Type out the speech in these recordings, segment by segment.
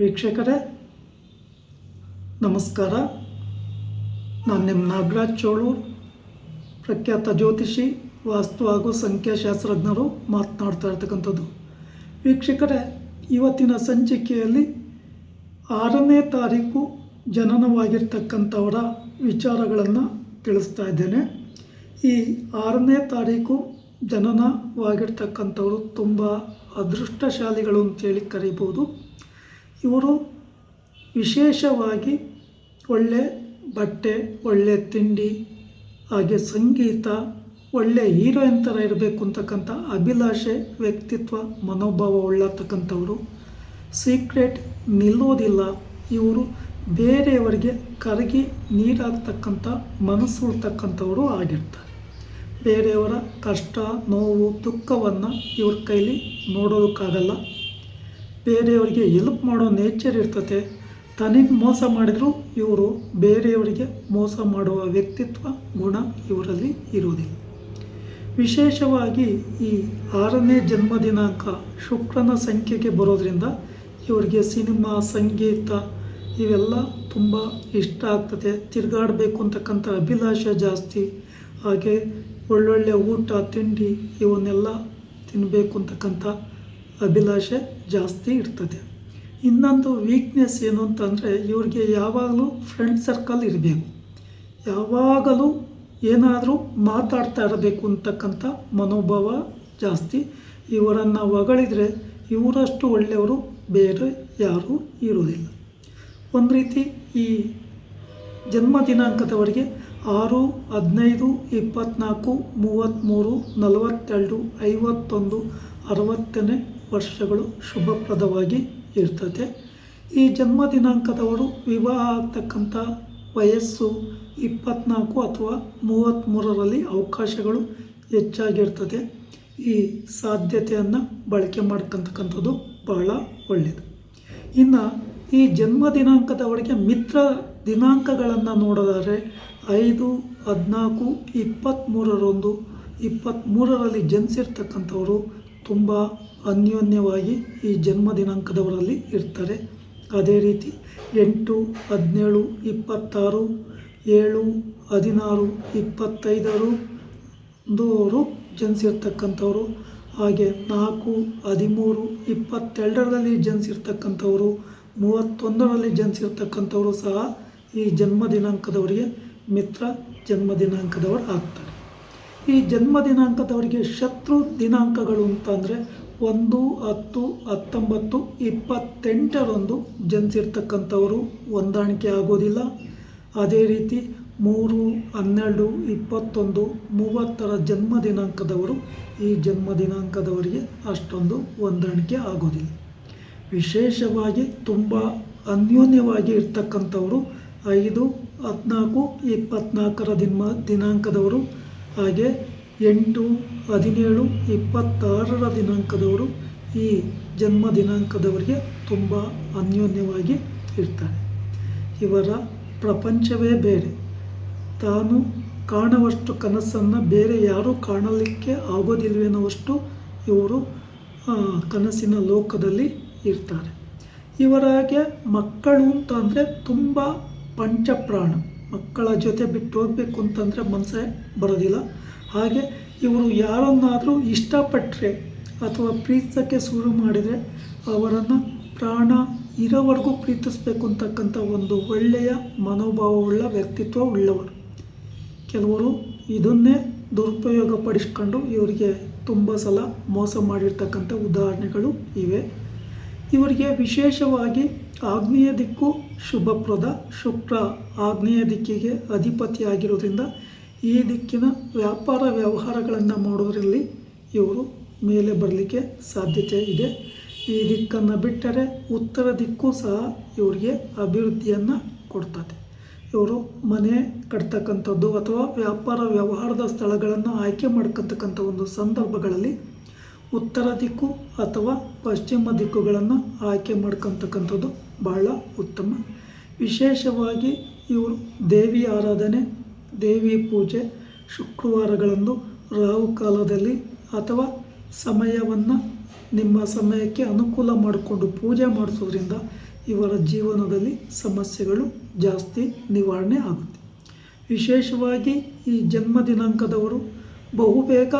ವೀಕ್ಷಕರೇ, ನಮಸ್ಕಾರ. ನಾನು ನಿಮ್ಮ ನಾಗರಾಜ್ ಚೋಳೂರ್, ಪ್ರಖ್ಯಾತ ಜ್ಯೋತಿಷಿ, ವಾಸ್ತು ಹಾಗೂ ಸಂಖ್ಯಾಶಾಸ್ತ್ರಜ್ಞರು ಮಾತನಾಡ್ತಾ ಇರ್ತಕ್ಕಂಥದ್ದು. ವೀಕ್ಷಕರೇ, ಇವತ್ತಿನ ಸಂಚಿಕೆಯಲ್ಲಿ ಆರನೇ ತಾರೀಕು ಜನನವಾಗಿರ್ತಕ್ಕಂಥವರ ವಿಚಾರಗಳನ್ನು ತಿಳಿಸ್ತಾ ಇದ್ದೇನೆ. ಈ ಆರನೇ ತಾರೀಕು ಜನನವಾಗಿರ್ತಕ್ಕಂಥವರು ತುಂಬ ಅದೃಷ್ಟಶಾಲಿಗಳು ಅಂತೇಳಿ ಕರಿಬೋದು ಇವರು ವಿಶೇಷವಾಗಿ ಒಳ್ಳೆ ಬಟ್ಟೆ, ಒಳ್ಳೆ ತಿಂಡಿ, ಹಾಗೆ ಸಂಗೀತ, ಒಳ್ಳೆ ಹೀರೋಯಿನ್ ಥರ ಇರಬೇಕು ಅಂತಕ್ಕಂಥ ಅಭಿಲಾಷೆ, ವ್ಯಕ್ತಿತ್ವ, ಮನೋಭಾವ ಉಳ್ಳತಕ್ಕಂಥವರು ಸೀಕ್ರೆಟ್ ನಿಲ್ಲೋದಿಲ್ಲ. ಇವರು ಬೇರೆಯವರಿಗೆ ಕರಗಿ ನೀರಾಗ್ತಕ್ಕಂಥ ಮನಸ್ಸು ಉಳ್ತಕ್ಕಂಥವರು ಆಗಿರ್ತಾರೆ. ಬೇರೆಯವರ ಕಷ್ಟ, ನೋವು, ದುಃಖವನ್ನು ಇವ್ರ ಕೈಲಿ ನೋಡೋದಕ್ಕಾಗಲ್ಲ. ಬೇರೆಯವರಿಗೆ ಎಲ್ಪ್ ಮಾಡೋ ನೇಚರ್ ಇರ್ತತೆ. ತನಗೆ ಮೋಸ ಮಾಡಿದರೂ ಇವರು, ಬೇರೆಯವರಿಗೆ ಮೋಸ ಮಾಡುವ ವ್ಯಕ್ತಿತ್ವ, ಗುಣ ಇವರಲ್ಲಿ ಇರುವುದಿಲ್ಲ ವಿಶೇಷವಾಗಿ ಈ ಆರನೇ ಜನ್ಮ ದಿನಾಂಕ ಶುಕ್ರನ ಸಂಖ್ಯೆಗೆ ಬರೋದ್ರಿಂದ ಇವರಿಗೆ ಸಿನಿಮಾ, ಸಂಗೀತ ಇವೆಲ್ಲ ತುಂಬ ಇಷ್ಟ ಆಗ್ತದೆ ತಿರುಗಾಡಬೇಕು ಅಂತಕ್ಕಂಥ ಅಭಿಲಾಷೆ ಜಾಸ್ತಿ. ಹಾಗೆ ಒಳ್ಳೊಳ್ಳೆ ಊಟ, ತಿಂಡಿ ಇವನ್ನೆಲ್ಲ ತಿನ್ನಬೇಕು ಅಂತಕ್ಕಂಥ ಅಭಿಲಾಷೆ ಜಾಸ್ತಿ ಇರ್ತದೆ. ಇನ್ನೊಂದು ವೀಕ್ನೆಸ್ ಏನು ಅಂತಂದರೆ ಇವ್ರಿಗೆ ಯಾವಾಗಲೂ ಫ್ರೆಂಡ್ ಸರ್ಕಲ್ ಇರಬೇಕು. ಯಾವಾಗಲೂ ಏನಾದರೂ ಮಾತಾಡ್ತಾ ಇರಬೇಕು ಅಂತಕ್ಕಂಥ ಮನೋಭಾವ ಜಾಸ್ತಿ. ಇವರನ್ನು ಹೊಗಳಿದರೆ ಇವರಷ್ಟು ಒಳ್ಳೆಯವರು ಬೇರೆ ಯಾರೂ ಇರೋದಿಲ್ಲ ಒಂದು ರೀತಿ ಈ ಜನ್ಮ ದಿನಾಂಕದವರಿಗೆ ಆರು, ಹದಿನೈದು ಇಪ್ಪತ್ತ್ನಾಲ್ಕು ಮೂವತ್ತ್ಮೂರು ನಲವತ್ತೆರಡು, ಐವತ್ತೊಂದು, ಅರವತ್ತನೇ ವರ್ಷಗಳು ಶುಭಪ್ರದವಾಗಿ ಇರ್ತದೆ. ಈ ಜನ್ಮ ದಿನಾಂಕದವರು ವಿವಾಹ ಆಗ್ತಕ್ಕಂಥ ವಯಸ್ಸು ಇಪ್ಪತ್ತ್ನಾಲ್ಕು ಅಥವಾ ಮೂವತ್ತ್ಮೂರರಲ್ಲಿ ಅವಕಾಶಗಳು ಹೆಚ್ಚಾಗಿರ್ತದೆ. ಈ ಸಾಧ್ಯತೆಯನ್ನು ಬಳಕೆ ಮಾಡ್ಕೊತಕ್ಕಂಥದ್ದು ಬಹಳ ಒಳ್ಳೆಯದು ಇನ್ನು ಈ ಜನ್ಮ ದಿನಾಂಕದವರಿಗೆ ಮಿತ್ರ ದಿನಾಂಕಗಳನ್ನು ನೋಡೋದಾದರೆ ಐದು, ಹದಿನಾಲ್ಕು ಇಪ್ಪತ್ತ್ಮೂರರಂದು ಇಪ್ಪತ್ತ್ಮೂರರಲ್ಲಿ ಜನಿಸಿರ್ತಕ್ಕಂಥವರು ತುಂಬ ಅನ್ಯೋನ್ಯವಾಗಿ ಈ ಜನ್ಮ ದಿನಾಂಕದವರಲ್ಲಿ ಇರ್ತಾರೆ. ಅದೇ ರೀತಿ ಎಂಟು, ಹದಿನೇಳು, ಇಪ್ಪತ್ತಾರು, ಏಳು, ಹದಿನಾರು ಇಪ್ಪತ್ತೈದರು ಅವರು ಜನಿಸಿರ್ತಕ್ಕಂಥವ್ರು. ಹಾಗೆ ನಾಲ್ಕು, ಹದಿಮೂರು, ಇಪ್ಪತ್ತೆರಡರಲ್ಲಿ ಜನಿಸಿರ್ತಕ್ಕಂಥವ್ರು, ಮೂವತ್ತೊಂದರಲ್ಲಿ ಜನಿಸಿರ್ತಕ್ಕಂಥವರು ಸಹ ಈ ಜನ್ಮ ದಿನಾಂಕದವರಿಗೆ ಮಿತ್ರ ಜನ್ಮ ದಿನಾಂಕದವರು ಆಗ್ತಾರೆ ಈ ಜನ್ಮ ದಿನಾಂಕದವರಿಗೆ ಶತ್ರು ದಿನಾಂಕಗಳು ಅಂತಂದರೆ ಒಂದು, ಹತ್ತು, ಹತ್ತೊಂಬತ್ತು, ಇಪ್ಪತ್ತೆಂಟರಂದು ಜನಿಸಿರ್ತಕ್ಕಂಥವರು ಹೊಂದಾಣಿಕೆ ಆಗೋದಿಲ್ಲ. ಅದೇ ರೀತಿ ಮೂರು, ಹನ್ನೆರಡು, ಇಪ್ಪತ್ತೊಂದು, ಮೂವತ್ತರ ಜನ್ಮ ದಿನಾಂಕದವರು ಈ ಜನ್ಮ ದಿನಾಂಕದವರಿಗೆ ಅಷ್ಟೊಂದು ಹೊಂದಾಣಿಕೆ ಆಗೋದಿಲ್ಲ. ವಿಶೇಷವಾಗಿ ತುಂಬ ಅನ್ಯೋನ್ಯವಾಗಿ ಇರ್ತಕ್ಕಂಥವರು ಐದು, ಹದಿನಾಲ್ಕು ಇಪ್ಪತ್ತ್ನಾಲ್ಕರ ದಿನ ದಿನಾಂಕದವರು ಹಾಗೆ ಎಂಟು, ಹದಿನೇಳು, ಇಪ್ಪತ್ತಾರರ ದಿನಾಂಕದವರು ಈ ಜನ್ಮ ದಿನಾಂಕದವರಿಗೆ ತುಂಬ ಅನ್ಯೋನ್ಯವಾಗಿ ಇರ್ತಾರೆ. ಇವರ ಪ್ರಪಂಚವೇ ಬೇರೆ. ತಾನು ಕಾಣುವಷ್ಟು ಕನಸನ್ನು ಬೇರೆ ಯಾರೂ ಕಾಣಲಿಕ್ಕೆ ಆಗೋದಿಲ್ವೇನೋವಷ್ಟು ಇವರು ಕನಸಿನ ಲೋಕದಲ್ಲಿ ಇರ್ತಾರೆ. ಇವರಾಗೆ ಮಕ್ಕಳು ಅಂತ ಅಂದರೆ ತುಂಬ ಪಂಚಪ್ರಾಣ. ಮಕ್ಕಳ ಜೊತೆ ಬಿಟ್ಟು ಹೋಗಬೇಕು ಅಂತಂದರೆ ಮನಸ್ಸೇ ಬರೋದಿಲ್ಲ. ಹಾಗೆ ಇವರು ಯಾರನ್ನಾದರೂ ಇಷ್ಟಪಟ್ಟರೆ ಅಥವಾ ಪ್ರೀತಿಸೋಕ್ಕೆ ಶುರು ಮಾಡಿದರೆ ಅವರನ್ನು ಪ್ರಾಣ ಇರೋವರೆಗೂ ಪ್ರೀತಿಸಬೇಕು ಅಂತಕ್ಕಂಥ ಒಂದು ಒಳ್ಳೆಯ ಮನೋಭಾವವುಳ್ಳ ವ್ಯಕ್ತಿತ್ವ ಉಳ್ಳವರು. ಕೆಲವರು ಇದನ್ನೇ ದುರುಪಯೋಗ ಪಡಿಸ್ಕೊಂಡು ಇವರಿಗೆ ತುಂಬ ಸಲ ಮೋಸ ಮಾಡಿರ್ತಕ್ಕಂಥ ಉದಾಹರಣೆಗಳು ಇವೆ. ಇವರಿಗೆ ವಿಶೇಷವಾಗಿ ಆಗ್ನೇಯ ದಿಕ್ಕು ಶುಭಪ್ರದ ಶುಕ್ರ ಆಗ್ನೇಯ ದಿಕ್ಕಿಗೆ ಅಧಿಪತಿಯಾಗಿರೋದ್ರಿಂದ ಈ ದಿಕ್ಕಿನ ವ್ಯಾಪಾರ ವ್ಯವಹಾರಗಳನ್ನು ಮಾಡೋದರಲ್ಲಿ ಇವರು ಮೇಲೆ ಬರಲಿಕ್ಕೆ ಸಾಧ್ಯತೆ ಇದೆ. ಈ ದಿಕ್ಕನ್ನು ಬಿಟ್ಟರೆ ಉತ್ತರ ದಿಕ್ಕು ಸಹ ಇವರಿಗೆ ಅಭಿವೃದ್ಧಿಯನ್ನು ಕೊಡ್ತದೆ. ಇವರು ಮನೆ ಕಟ್ತಕ್ಕಂಥದ್ದು ಅಥವಾ ವ್ಯಾಪಾರ ವ್ಯವಹಾರದ ಸ್ಥಳಗಳನ್ನು ಆಯ್ಕೆ ಮಾಡ್ಕೊತಕ್ಕಂಥ ಒಂದು ಸಂದರ್ಭಗಳಲ್ಲಿ ಉತ್ತರ ದಿಕ್ಕು ಅಥವಾ ಪಶ್ಚಿಮ ದಿಕ್ಕುಗಳನ್ನು ಆಯ್ಕೆ ಮಾಡ್ಕೊತಕ್ಕಂಥದ್ದು ಬಹಳ ಉತ್ತಮ. ವಿಶೇಷವಾಗಿ ಇವರು ದೇವಿ ಆರಾಧನೆ, ದೇವಿ ಪೂಜೆ ಶುಕ್ರವಾರಗಳಂದು ರಾಹು ಕಾಲದಲ್ಲಿ ಅಥವಾ ಸಮಯವನ್ನು ನಿಮ್ಮ ಸಮಯಕ್ಕೆ ಅನುಕೂಲ ಮಾಡಿಕೊಂಡು ಪೂಜೆ ಮಾಡಿಸೋದ್ರಿಂದ ಇವರ ಜೀವನದಲ್ಲಿ ಸಮಸ್ಯೆಗಳು ಜಾಸ್ತಿ ನಿವಾರಣೆ ಆಗುತ್ತೆ. ವಿಶೇಷವಾಗಿ ಈ ಜನ್ಮ ದಿನಾಂಕದವರು ಬಹುಬೇಗ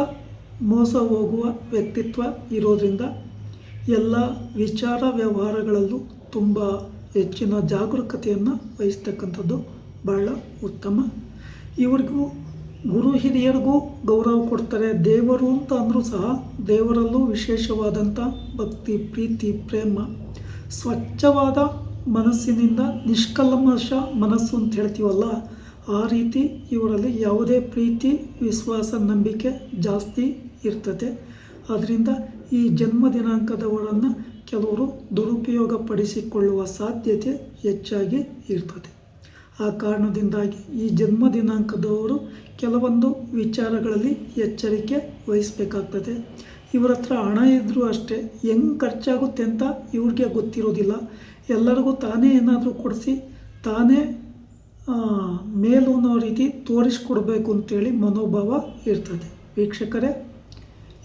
ಮೋಸ ಹೋಗುವ ವ್ಯಕ್ತಿತ್ವ ಇರೋದರಿಂದ ಎಲ್ಲ ವಿಚಾರ ವ್ಯವಹಾರಗಳಲ್ಲೂ ತುಂಬ ಹೆಚ್ಚಿನ ಜಾಗರೂಕತೆಯನ್ನು ವಹಿಸ್ತಕ್ಕಂಥದ್ದು ಬಹಳ ಉತ್ತಮ. ಇವರಿಗೂ ಗುರು ಹಿರಿಯರಿಗೂ ಗೌರವ ಕೊಡ್ತಾರೆ. ದೇವರು ಅಂತ ಅಂದರೂ ಸಹ ದೇವರಲ್ಲೂ ವಿಶೇಷವಾದಂಥ ಭಕ್ತಿ, ಪ್ರೀತಿ, ಪ್ರೇಮ, ಸ್ವಚ್ಛವಾದ ಮನಸ್ಸಿನಿಂದ ನಿಷ್ಕಲ್ಮಶ ಮನಸ್ಸು ಅಂತ ಹೇಳ್ತೀವಲ್ಲ, ಆ ರೀತಿ ಇವರಲ್ಲಿ ಯಾವುದೇ ಪ್ರೀತಿ, ವಿಶ್ವಾಸ, ನಂಬಿಕೆ ಜಾಸ್ತಿ ಇರ್ತದೆ. ಆದ್ದರಿಂದ ಈ ಜನ್ಮ ದಿನಾಂಕದವರನ್ನು ಕೆಲವರು ದುರುಪಯೋಗ ಪಡಿಸಿಕೊಳ್ಳುವ ಸಾಧ್ಯತೆ ಹೆಚ್ಚಾಗಿ ಇರ್ತದೆ. ಆ ಕಾರಣದಿಂದಾಗಿ ಈ ಜನ್ಮ ದಿನಾಂಕದವರು ಕೆಲವೊಂದು ವಿಚಾರಗಳಲ್ಲಿ ಎಚ್ಚರಿಕೆ ವಹಿಸಬೇಕಾಗ್ತದೆ. ಇವರ ಹತ್ರ ಹಣ ಇದ್ದರೂ ಅಷ್ಟೇ, ಹೆಂಗ್ ಖರ್ಚಾಗುತ್ತೆ ಅಂತ ಇವ್ರಿಗೆ ಗೊತ್ತಿರೋದಿಲ್ಲ. ಎಲ್ಲರಿಗೂ ತಾನೇ ಏನಾದರೂ ಕೊಡಿಸಿ, ತಾನೇ ಮೇಲು ಅನ್ನೋ ರೀತಿ ತೋರಿಸ್ಕೊಡ್ಬೇಕು ಅಂತೇಳಿ ಮನೋಭಾವ ಇರ್ತದೆ. ವೀಕ್ಷಕರೇ